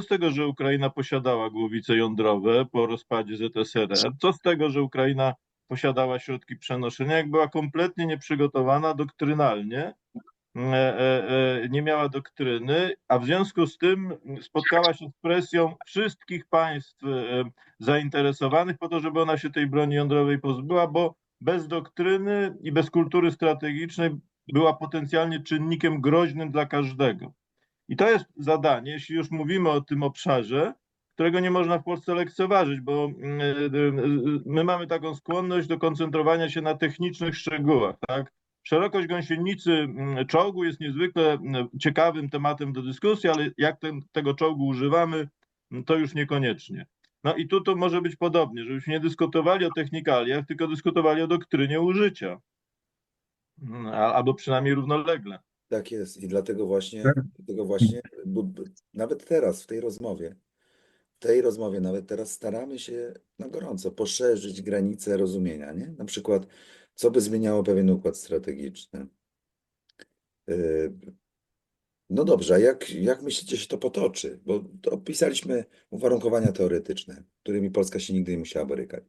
z tego, że Ukraina posiadała głowice jądrowe po rozpadzie ZSRR? Co z tego, że Ukraina posiadała środki przenoszenia, jak była kompletnie nieprzygotowana doktrynalnie, e, e, e, nie miała doktryny, a w związku z tym spotkała się z presją wszystkich państw zainteresowanych po to, żeby ona się tej broni jądrowej pozbyła, bo bez doktryny i bez kultury strategicznej była potencjalnie czynnikiem groźnym dla każdego. I to jest zadanie, jeśli już mówimy o tym obszarze, którego nie można w Polsce lekceważyć, bo mm, y, my mamy taką skłonność do koncentrowania się na technicznych szczegółach. Tak? Szerokość gąsienicy mm, czołgu jest niezwykle mm, ciekawym tematem do dyskusji, ale jak ten, tego czołgu używamy, to już niekoniecznie. No i tu to może być podobnie, żebyśmy nie dyskutowali o technikaliach, tylko dyskutowali o doktrynie użycia. Albo przynajmniej równolegle. Tak jest i dlatego właśnie, Tak. dlatego właśnie bu- bu- nawet teraz w tej rozmowie, w tej rozmowie nawet teraz staramy się na gorąco poszerzyć granice rozumienia, nie? Na przykład, co by zmieniało pewien układ strategiczny. Yy, No dobrze, a jak, jak myślicie się to potoczy? Bo to opisaliśmy uwarunkowania teoretyczne, którymi Polska się nigdy nie musiała borykać.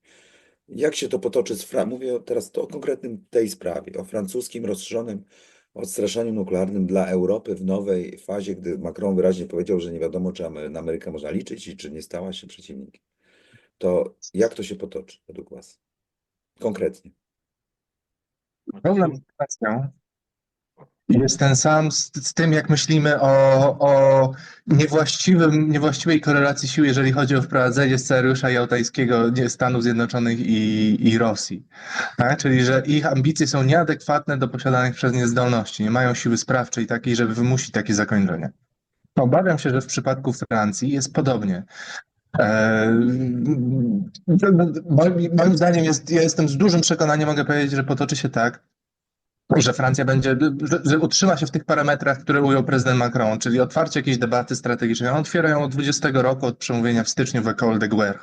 Jak się to potoczy z Fra- Mówię teraz to o konkretnym tej sprawie, o francuskim rozszerzonym odstraszaniu nuklearnym dla Europy w nowej fazie, gdy Macron wyraźnie powiedział, że nie wiadomo, czy na Amerykę można liczyć i czy nie stała się przeciwnikiem. To jak to się potoczy według Was? Konkretnie. Z kwestią jest ten sam z, z tym, jak myślimy o, o niewłaściwym, niewłaściwej korelacji sił, jeżeli chodzi o wprowadzenie scenariusza jałtajskiego nie, Stanów Zjednoczonych i, i Rosji. Czyli, że ich ambicje są nieadekwatne do posiadanych przez nie zdolności, nie mają siły sprawczej takiej, żeby wymusić takie zakończenie. Obawiam się, że w przypadku Francji jest podobnie. E, moim, moim zdaniem jest, ja jestem z dużym przekonaniem, mogę powiedzieć, że potoczy się tak, że Francja będzie, że, że utrzyma się w tych parametrach, które ujął prezydent Macron, czyli otwarcie jakiejś debaty strategicznej. On otwiera ją od 20 roku, od przemówienia w styczniu w École de Guerre.